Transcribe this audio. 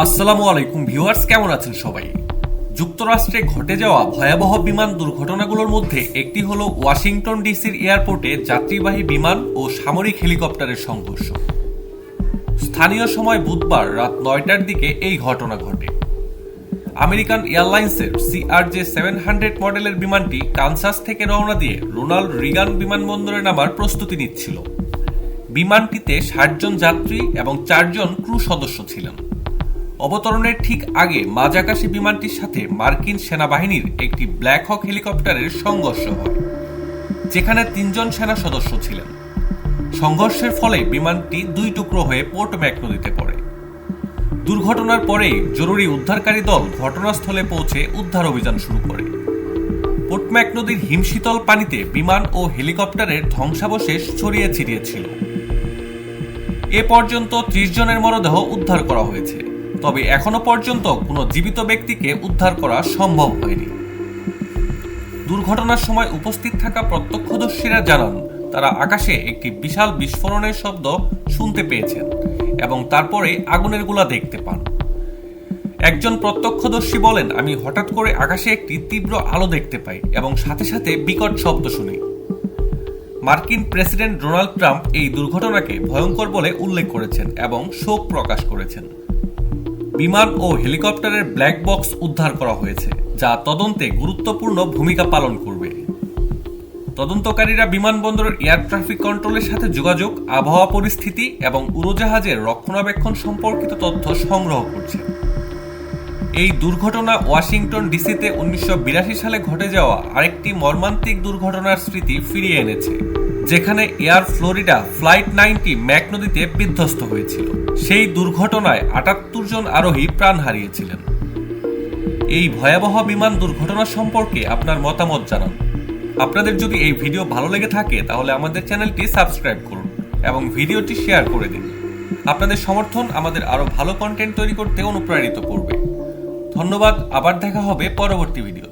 আসসালামু আলাইকুম ভিউয়ার্স, কেমন আছেন সবাই? যুক্তরাষ্ট্রে ঘটে যাওয়া ভয়াবহ বিমান দুর্ঘটনাগুলোর মধ্যে একটি হলো ওয়াশিংটন ডিসির এয়ারপোর্টে যাত্রীবাহী বিমান ও সামরিক হেলিকপ্টারের সংঘর্ষ। স্থানীয় সময় বুধবার রাত নয়টার দিকে এই ঘটনা ঘটে। আমেরিকান এয়ারলাইন্সের সিআরজে সেভেন হান্ড্রেড মডেলের বিমানটি কানসাস থেকে রওনা দিয়ে রোনাল্ড রিগান বিমানবন্দরে নামার প্রস্তুতি নিচ্ছিল। বিমানটিতে ষাট জন যাত্রী এবং চারজন ক্রু সদস্য ছিলেন। অবতরণের ঠিক আগে মাঝাকাশি বিমানটির সাথে মার্কিন সেনাবাহিনীর একটি ব্ল্যাক হক হেলিকপ্টারের সংঘর্ষ হয়, যেখানে তিনজন সেনা সদস্য ছিলেন। সংঘর্ষের ফলে বিমানটি দুই টুকরো হয়ে পোর্ট ম্যাক নদীতে পড়ে। দুর্ঘটনার পরেই জরুরি উদ্ধারকারী দল ঘটনাস্থলে পৌঁছে উদ্ধার অভিযান শুরু করে। পোর্টম্যাক নদীর হিমশীতল পানিতে বিমান ও হেলিকপ্টারের ধ্বংসাবশেষ ছড়িয়ে ছিটিয়ে ছিল এ পর্যন্ত ত্রিশ জনের মরদেহ উদ্ধার করা হয়েছে। তবে এখনও পর্যন্ত কোনো জীবিত ব্যক্তিকে উদ্ধার করা সম্ভব হয়নি। দুর্ঘটনার সময় উপস্থিত থাকা প্রত্যক্ষদর্শীরা জানান, তারা আকাশে একটি বিশাল বিস্ফোরণের শব্দ শুনতে পেয়েছেন এবং তারপরে আগুনের গোলা দেখতে পান। একজন প্রত্যক্ষদর্শী বলেন, আমি হঠাৎ করে আকাশে একটি তীব্র আলো দেখতে পাই এবং সাথে সাথে বিকট শব্দ শুনি। মার্কিন প্রেসিডেন্ট ডোনাল্ড ট্রাম্প এই দুর্ঘটনাকে ভয়ঙ্কর বলে উল্লেখ করেছেন এবং শোক প্রকাশ করেছেন। বিমান ও হেলিকপ্টারের ব্ল্যাক বক্স উদ্ধার করা হয়েছে, যা তদন্তে গুরুত্বপূর্ণ ভূমিকা পালন করবে। তদন্তকারীরা বিমানবন্দরের এয়ার ট্রাফিক কন্ট্রোলের সাথে যোগাযোগ, আবহাওয়া পরিস্থিতি এবং উড়োজাহাজের রক্ষণাবেক্ষণ সম্পর্কিত তথ্য সংগ্রহ করছে। এই দুর্ঘটনা ওয়াশিংটন ডিসিতে উনিশশো বিরাশি সালে ঘটে যাওয়া আরেকটি মর্মান্তিক দুর্ঘটনার স্মৃতি ফিরিয়ে এনেছে। যেখানে এয়ার ফ্লোরিডা ফ্লাইট নাইনটি ম্যাক নদীতে বিধ্বস্ত হয়েছিল। সেই দুর্ঘটনায় আটাত্তর জন আরোহী প্রাণ হারিয়েছিলেন। এই ভয়াবহ বিমান দুর্ঘটনা সম্পর্কে আপনার মতামত জানান। আপনাদের যদি এই ভিডিও ভালো লেগে থাকে, তাহলে আমাদের চ্যানেলটি সাবস্ক্রাইব করুন এবং ভিডিওটি শেয়ার করে দিন। আপনাদের সমর্থন আমাদের আরও ভালো কন্টেন্ট তৈরি করতে অনুপ্রাণিত করবে। ধন্যবাদ, আবার দেখা হবে পরবর্তী ভিডিও